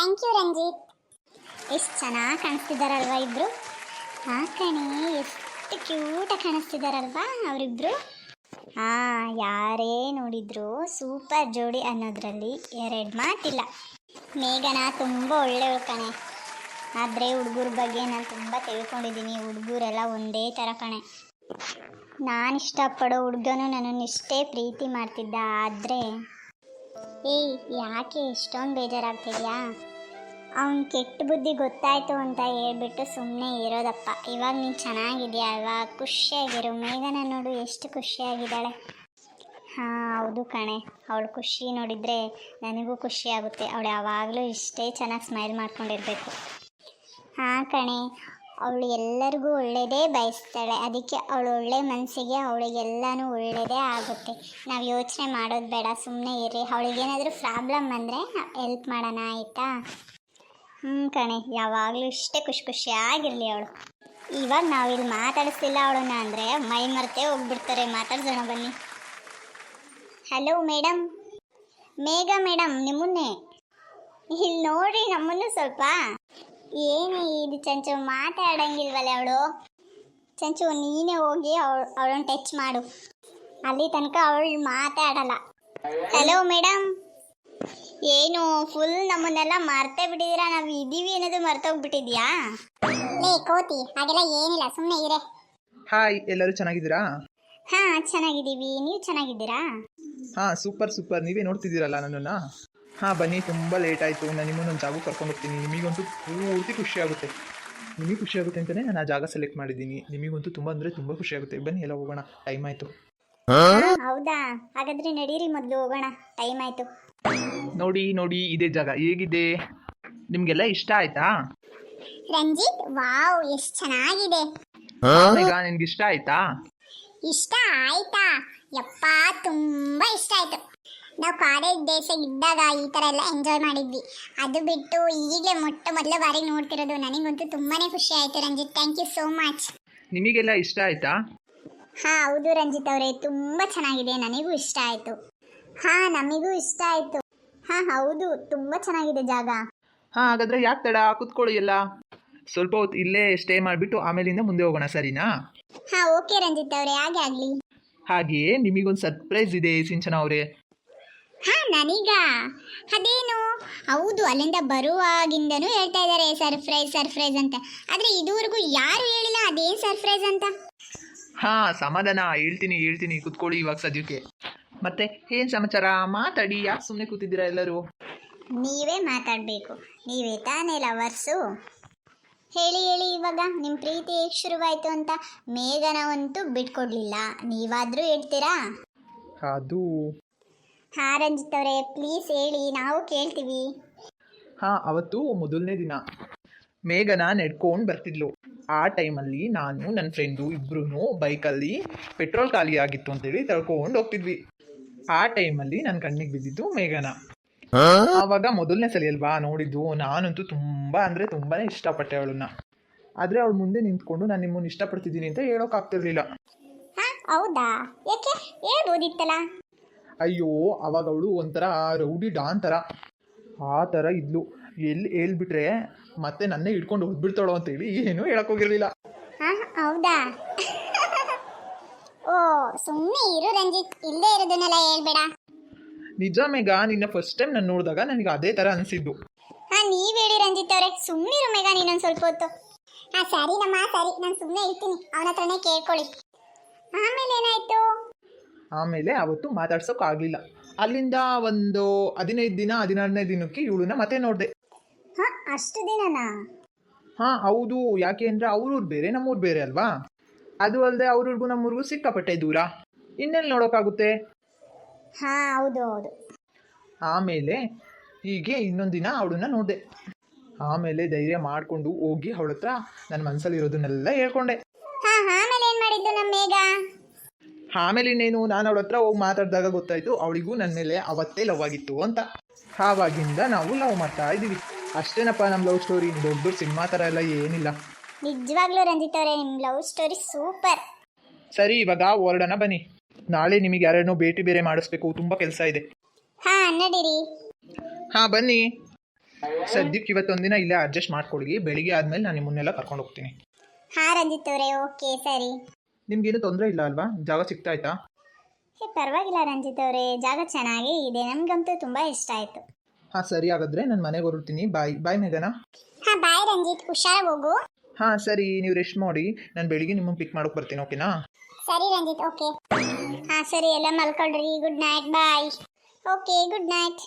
Thank you Ranjit ಎಷ್ಟು ಚೆನ್ನಾಗಿ ಕಾಣಿಸ್ತಿದ್ದಾರಲ್ವಾ ಇಬ್ರು? ಹಾ ಕಣಿ, ಎಷ್ಟು ಕ್ಯೂಟಾಗಿ ಕಾಣಿಸ್ತಿದ್ದಾರಲ್ವಾ ಅವರಿಬ್ರು? ಹಾಂ ಯಾರೇ ನೋಡಿದ್ರು ಸೂಪರ್ ಜೋಡಿ ಅನ್ನೋದ್ರಲ್ಲಿ ಎರಡು ಮಾತಿಲ್ಲ. ಮೇಘನ ತುಂಬ ಒಳ್ಳೆಯವಳು ಕಣೆ. ಆದರೆ ಹುಡುಗರ ಬಗ್ಗೆ ನಾನು ತುಂಬ ತಿಳ್ಕೊಂಡಿದ್ದೀನಿ, ಹುಡುಗರೆಲ್ಲ ಒಂದೇ ಥರ ಕಣೆ. ನಾನು ಇಷ್ಟಪಡೋ ಹುಡುಗನು ನನ್ನನ್ನು ಇಷ್ಟೇ ಪ್ರೀತಿ ಮಾಡ್ತಿದ್ದ, ಆದರೆ ಏಯ್, ಯಾಕೆ ಇಷ್ಟೊಂದು ಬೇಜಾರಾಗ್ತಿದ್ಯಾ? ಅವ್ನು ಕೆಟ್ಟ ಬುದ್ಧಿ ಗೊತ್ತಾಯ್ತು ಅಂತ ಹೇಳ್ಬಿಟ್ಟು ಸುಮ್ಮನೆ ಇರೋದಪ್ಪ. ಇವಾಗ ನೀನು ಚೆನ್ನಾಗಿದೆಯಾ? ಅಲ್ವಾ ಖುಷಿಯಾಗಿರು. ಮೇಘನ ನೋಡು, ಎಷ್ಟು ಖುಷಿಯಾಗಿದ್ದಾಳೆ. ಹಾಂ, ಹೌದು ಕಣೆ. ಅವಳು ಖುಷಿ ನೋಡಿದರೆ ನನಗೂ ಖುಷಿ ಆಗುತ್ತೆ. ಅವಳು ಯಾವಾಗಲೂ ಇಷ್ಟೇ ಚೆನ್ನಾಗಿ ಸ್ಮೈಲ್ ಮಾಡ್ಕೊಂಡಿರ್ಬೇಕು. ಹಾಂ ಕಣೆ. ಅವಳು ಎಲ್ಲರಿಗೂ ಒಳ್ಳೆಯದೇ ಬಯಸ್ತಾಳೆ. ಅದಕ್ಕೆ ಅವಳು ಒಳ್ಳೆ ಮನಸ್ಸಿಗೆ, ಅವಳಿಗೆಲ್ಲನೂ ಒಳ್ಳೆಯದೇ ಆಗುತ್ತೆ. ನಾವು ಯೋಚನೆ ಮಾಡೋದು ಬೇಡ ಸುಮ್ಮನೆ ಇರಿ ಅವಳಿಗೇನಾದರೂ ಪ್ರಾಬ್ಲಮ್ ಅಂದರೆ ಹೆಲ್ಪ್ ಮಾಡೋಣ, ಆಯಿತಾ? ಹ್ಞೂ ಕಣೆ, ಯಾವಾಗಲೂ ಇಷ್ಟೇ ಖುಷಿ ಖುಷಿಯಾಗಿರಲಿ ಅವಳು. ಇವಾಗ ನಾವಿಲ್ಲಿ ಮಾತಾಡಿಸ್ತಿಲ್ಲ ಅವಳನ್ನ ಅಂದರೆ ಮೈ ಮರೆತೇ ಹೋಗ್ಬಿಡ್ತಾರೆ. ಮಾತಾಡ್ಸೋಣ ಬನ್ನಿ. ಹಲೋ ಮೇಡಮ್ ಮೇಘ ಮೇಡಮ್ ನಿಮ್ಮನ್ನೇ. ಇಲ್ಲಿ ನೋಡ್ರಿ, ನಮ್ಮನ್ನು ಸ್ವಲ್ಪ. ಏನೇ ಇದು ಚಂಚು ಮಾತಾಡಂಗಿಲ್ವಲ್ಲ ಅವಳು? ಚಂಚು ನೀನೇ ಹೋಗಿ ಅವಳು ಅವಳನ್ನ ಟಚ್ ಮಾಡು. ಅಲ್ಲಿ ತನಕ ಅವಳು ಮಾತಾಡಲ್ಲ. ಹಲೋ ಮೇಡಮ್ ಏನು ಫುಲ್ ನಮ್ಮನ್ನೆಲ್ಲ ಮರ್ತೇ ಬಿಟ್ಟಿದ್ದೀರಾ? ನಾವು ಇದೀವಿ ಅನ್ನೋದು ಮರ್ತೋಗ್ಬಿಟ್ಟಿದ್ಯಾ ಲೇ ಕೋತಿ ಹಾಗೆಲ್ಲ ಏನಿಲ್ಲ ಸುಮ್ಮನೆ ಇರೆ. ಹಾಯ್ ಎಲ್ಲರೂ ಚೆನ್ನಾಗಿದ್ದೀರಾ? ಹಾ ಚೆನ್ನಾಗಿದ್ದೀವಿ. ನೀವು ಚೆನ್ನಾಗಿದ್ದೀರಾ? ಹಾ ಸೂಪರ್ ಸೂಪರ್ ನೀವೇ ನೋಡ್ತಿದ್ದೀರಲ್ಲ ನನ್ನನ್ನು? ಹಾಂ ಬನ್ನಿ ತುಂಬ ಲೇಟ್ ಆಯಿತು. ನಾನು ನಿಮ್ಮನ್ನು ಒಂದು ಜಾಗಕ್ಕೆ ಕರ್ಕೊಂಡು ಹೋಗ್ತೀನಿ. ನಿಮಗಂತೂ ಪೂರ್ತಿ ಖುಷಿ ಆಗುತ್ತೆ. ನಿಮಗೆ ಖುಷಿಯಾಗುತ್ತೆ ಅಂತಲೇ ನಾನು ಆ ಜಾಗ ಸೆಲೆಕ್ಟ್ ಮಾಡಿದ್ದೀನಿ. ನಿಮಗಂತೂ ತುಂಬ ಅಂದರೆ ತುಂಬ ಖುಷಿ ಆಗುತ್ತೆ. ಬನ್ನಿ ಎಲ್ಲ ಹೋಗೋಣ. ಟೈಮ್ ಆಯಿತು. ಹೌದಾ? ಹಾಗಾದ್ರೆ ನಡೀರಿ ಮೊದಲು ಹೋಗೋಣ. ಟೈಮ್ ಆಯ್ತು. ನೋಡಿ ನೋಡಿ ಇದೇ ಜಾಗ. ಹೇಗಿದೆ? ನಿಮಗೆಲ್ಲ ಇಷ್ಟ ಆಯ್ತಾ? ರಂಜಿತ್ ವಾವ್ ಎಷ್ಟು ಚೆನ್ನಾಗಿದೆ. ಈಗ ನಿನ್ಗೆ ಇಷ್ಟ ಆಯ್ತಾ? ಇಷ್ಟ ಆಯ್ತಾ. ಯಪ್ಪ ತುಂಬಾ ಇಷ್ಟ ಆಯ್ತು. ನಾವು ಕಾಲೇಜ್ ಡೇಸ್ ಇದ್ದಾಗ ಈ ಥರ ಎಲ್ಲ ಎಂಜಾಯ್ ಮಾಡಿದ್ವಿ. ಅದು ಬಿಟ್ಟು ಈಗಲೇ ಮೊಟ್ಟ ಮೊದಲ ಬಾರಿ ನೋಡ್ತಿರೋದು. ನನಗಂತೂ ತುಂಬಾನೇ ಖುಷಿ ಆಯ್ತು Ranjit. Thank you so much ನಿಮಗೆಲ್ಲ ಇಷ್ಟ ಆಯ್ತಾ? ಹಾ ಹೌದು ರಂಜಿತ್ ಅವರೇ. ತುಂಬಾ ಚೆನ್ನಾಗಿದೆ. ನನಗೂ ಇಷ್ಟ ಆಯ್ತು. ಹಾ ನಮಗೂ ಇಷ್ಟ ಆಯ್ತು. ಹಾ ಹೌದು. ತುಂಬಾ ಚೆನ್ನಾಗಿದೆ ಜಾಗ. ಹಾಂ ಹಾಗಾದರೆ ಯಾಕೆ ತಡ? ಕೂತ್ಕೊಳ್ಳಿ ಎಲ್ಲ. ಸ್ವಲ್ಪ ಹೊತ್ತು ಇಲ್ಲೇ ಸ್ಟೇ ಮಾಡಿಬಿಟ್ಟು ಆಮೇಲಿಂದ ಮುಂದೆ ಹೋಗೋಣ ಸರಿನಾ? ಹಾ ಓಕೆ ರಂಜಿತ್ ಅವರೇ. ಹಾಗೆ ಆಗಲಿ. ಹಾಗೆಯೇ ನಿಮಗೊಂದು ಸರ್ಪ್ರೈಸ್ ಇದೆ ಸಿಂಚನ ಅವರೇ. ಹಾ ನನೀಗ. ಅದೇನು? ಹೌದು ಅಲ್ಲಿಂದ ಬರುವಾಗಿಂದನೂ ಹೇಳ್ತಾ ಇದ್ದಾರೆ ಸರ್ಪ್ರೈಸ್ ಸರ್ಪ್ರೈಸ್ ಅಂತ. ಆದ್ರೆ ಇದುವರೆಗೂ ಯಾರು ಹೇಳಿಲ್ಲ ಅದೇನ್ ಸರ್ಪ್ರೈಸ್ ಅಂತ. ಹಾ ಸಮಾಧಾನ. ಹೇಳ್ತೀನಿ ಹೇಳ್ತೀನಿ. ಕುತ್ಕೊಳ್ಳಿ ಇವಾಗ ಸದ್ಯಕ್ಕೆ. ಮತ್ತೆ ಏನ್ ಸಮಾಚಾರ? ಮಾತಾಡಿ. ಯಾಕೆ ಸುಮ್ಮನೆ ಕೂತಿದ್ದೀರಾ ಎಲ್ಲರೂ? ನೀವೇ ಮಾತಾಡಬೇಕು. ನೀವೇ ತಾನೇ ಲವರ್ಸು. ಹೇಳಿ ಹೇಳಿ ಇವಾಗ. ನಿಮ್ಮ ಪ್ರೀತಿ ಹೇಗೆ ಶುರುವಾಯಿತು ಅಂತ ಮೇಘನವಂತೂ ಬಿಟ್ಕೊಡ್ಲಿಲ್ಲ. ನೀವಾದರೂ ಹೇಳ್ತೀರಾ? ಅದು ಹಾ ರಂಜಿತ್ ಅವರೇ ಪ್ಲೀಸ್ ಹೇಳಿ ನಾವು ಕೇಳ್ತೀವಿ. ಹಾ ಅವತ್ತು ಮೊದಲನೇ ದಿನ. ಮೇಘನ ನೆಡ್ಕೊಂಡು ಬರ್ತಿದ್ಲು. ಆ ಟೈಮಲ್ಲಿ ನಾನು ನನ್ನ ಫ್ರೆಂಡು ಇಬ್ಬರೂ ಬೈಕಲ್ಲಿ ಪೆಟ್ರೋಲ್ ಖಾಲಿ ಆಗಿತ್ತು ಅಂತೇಳಿ ತಳ್ಕೊಂಡು ಹೋಗ್ತಿದ್ವಿ. ಆ ಟೈಮಲ್ಲಿ ನನ್ನ ಕಣ್ಣಿಗೆ ಬಿದ್ದಿದ್ದು ಮೇಘನ. ಆವಾಗ ಮೊದಲನೇ ಸಲ ಅಲ್ವಾ ನೋಡಿದ್ದು ನಾನಂತೂ ತುಂಬ ಅಂದರೆ ತುಂಬಾ ಇಷ್ಟಪಟ್ಟೆ ಅವಳನ್ನ. ಆದರೆ ಅವಳು ಮುಂದೆ ನಿಂತ್ಕೊಂಡು ನಾನು ನಿಮ್ಮನ್ನು ಇಷ್ಟಪಡ್ತಿದ್ದೀನಿ ಅಂತ ಹೇಳೋಕ್ಕಾಗ್ತಿರ್ಲಿಲ್ಲ ಹೌದಾ? ಯಾಕೆ? ಹೇಳ್ಬೋದಿತ್ತಲ್ಲ ಅಯ್ಯೋ ಅವಾಗ ಅವಳು ಒಂಥರ ರೌಡಿ ಡಾನ್ ಥರ ಆ ಥರ ಇದ್ಲು. ಎಲ್ಲಿ ಹೇಳ್ಬಿಟ್ರೆ ಮತ್ತೆ ನನ್ನೇ ಹಿಡ್ಕೊಂಡು ಹೋಗ್ಬಿಡ್ತಾಳೋ ಅಂತೇಳಿ ಏನೂ ಹೇಳಕ್ಕೋಗಿರ್ಲಿಲ್ಲ ಹೌದಾ? ಓ ಸುಮ್ಮನೆ ಇರು ರಂಜಿತ್. ಇಲ್ಲೇ ಇರೋದನ್ನೆಲ್ಲ ಹೇಳ್ಬೇಡ. ನಿಜ ಮೇಗ ನಿನ್ನ ಫಸ್ಟ್ ಟೈಮ್ ನಾನು ನೋಡಿದಾಗ ನನಗೆ ಅದೇ ಥರ ಅನಿಸಿದ್ದು. ಹಾ ನೀವ್ ಹೇಳಿ ರಂಜಿತ್ ಅವರೇ. ಸುಮ್ಮನಿರು ಮೇಗ ನೀನೊಂದು ಸ್ವಲ್ಪ ಹೊತ್ತು. ಹಾ ಸರಿ ನಮ್ಮ ಸರಿ. ನಾನು ಸುಮ್ಮನೆ ಇರ್ತೀನಿ. ಅವನ ಹತ್ರನೇ ಕೇಳ್ಕೊಳ್ಳಿ. ಆಮೇಲೆ ಏನಾಯ್ತು? ಆಮೇಲೆ ಅವತ್ತು ಮಾತಾಡ್ಸೋಕ್ಕಾಗಲಿಲ್ಲ ಅಲ್ಲಿಂದ ಒಂದು ಹದಿನೈದು ದಿನ ಹದಿನಾರನೇ ದಿನಕ್ಕೆ ಇವಳನ್ನ ಮತ್ತೆ ನೋಡಿದೆ. ಹಾ ಅಷ್ಟು ದಿನನಾ? ಹಾಂ ಹೌದು. ಯಾಕೆ ಅಂದರೆ ಅವ್ರೂರು ಬೇರೆ ನಮ್ಮೂರು ಬೇರೆ ಅಲ್ವಾ? ಅದು ಅಲ್ಲದೆ ಅವ್ರಿಗೂ ನಮ್ಮೂರಿಗೂ ಸಿಕ್ಕಾಪಟ್ಟೆ ದೂರ. ಇನ್ನೆಲ್ಲಿ ನೋಡೋಕ್ಕಾಗುತ್ತೆ ಹಾಂ ಹೌದು ಹೌದು. ಆಮೇಲೆ ಹೀಗೆ ಇನ್ನೊಂದು ದಿನ ಅವಳನ್ನ ನೋಡಿದೆ. ಆಮೇಲೆ ಧೈರ್ಯ ಮಾಡಿಕೊಂಡು ಹೋಗಿ ಅವಳ ಹತ್ರ ನನ್ನ ಮನಸ್ಸಲ್ಲಿರೋದನ್ನೆಲ್ಲ ಹೇಳ್ಕೊಂಡೆ. ಹಾಂ ಆಮೇಲೆ ಏನು ಮಾಡಿದ್ದು ನಮ್ಮ ಮೇಘ? ಆಮೇಲೆ ಇನ್ನೇನು ನಾನು ಅವಳ ಹತ್ರ ಹೋಗಿ ಮಾತಾಡಿದಾಗ ಗೊತ್ತಾಯಿತು ಅವಳಿಗೂ ನನ್ನ ಮೇಲೆ ಅವತ್ತೇ ಲವ್ ಆಗಿತ್ತು ಅಂತ. ಆವಾಗಿಂದ ನಾವು ಲವ್ ಮಾಡ್ತಾ ಇದ್ದೀವಿ. ಅಷ್ಟೇನಪ್ಪ ನಮ್ಮ ಲವ್ ಸ್ಟೋರಿ ದೊಡ್ಡ ಸಿನಿಮಾ ಥರ ಎಲ್ಲ ಏನಿಲ್ಲ. ನಿಜವಾಗ್ಲೂ ರಂಜಿತ್ ಅವರೇ ನಿಮ್ಮ ಲವ್ ಸ್ಟೋರಿ ಸೂಪರ್ ಸರಿ ಇವಾಗ ಹೊರಡೋಣ ಬನ್ನಿ. ನಾಳೆ ನಿಮಗೆ ಯಾರನ್ನೋ ಭೇಟಿ ಬೇರೆ ಮಾಡಿಸ್ಬೇಕು ತುಂಬ ಕೆಲಸ ಇದೆ. ಹಾ ನಡೀರಿ. ಹಾಂ ಬನ್ನಿ. ಸದ್ಯಕ್ಕೆ ಇವತ್ತೊಂದಿನ ಇಲ್ಲೇ ಅಡ್ಜಸ್ಟ್ ಮಾಡ್ಕೊಡಿ ಬೆಳಿಗ್ಗೆ ಆದಮೇಲೆ ನಾನು ನಿಮ್ಮನ್ನೆಲ್ಲ ಕರ್ಕೊಂಡು ಹೋಗ್ತೀನಿ. ಹಾಂ ರಂಜಿತ್ ಅವರೇ ಓಕೆ ಸರಿ. ನಿಮ್ಗೇನು ತೊಂದರೆ ಇಲ್ಲ ಅಲ್ವಾ? ಜಾಗ ಸಿಗ್ತಾ ಆಯ್ತಾ ಏ ಪರವಾಗಿಲ್ಲ ರಂಜಿತ್ ಅವರೇ. ಜಾಗ ಚೆನ್ನಾಗೇ ಇದೆ. ನಮಗಂತೂ ತುಂಬಾ ಇಷ್ಟ ಆಯ್ತು. ಹಾಂ ಸರಿ ಹಾಗಾದ್ರೆ ನಾನು ಮನೆಗೆ ಹೊರಡ್ತೀನಿ. ಬಾಯ್. ಬಾಯ್ ಮೇಘನಾ. ಹಾ ಬಾಯ್ ರಂಜಿತ್. ಹುಷಾರಾಗಿ ಹೋಗು. ಹಾಂ ಸರಿ. ನೀವು ರೆಸ್ಟ್ ಮಾಡಿ. ನಾನು ಬೆಳಿಗ್ಗೆ ನಿಮ್ಮನ್ನು ಪಿಕ್ ಮಾಡೋಕೆ ಬರ್ತೀನಿ ಓಕೆನಾ ಸರಿ ರಂಜಿತ್ ಓಕೆ ಹಾ ಸರಿ. ಎಲ್ಲ ಮಲ್ಕೊಳ್ರಿ. Good night bye okay good night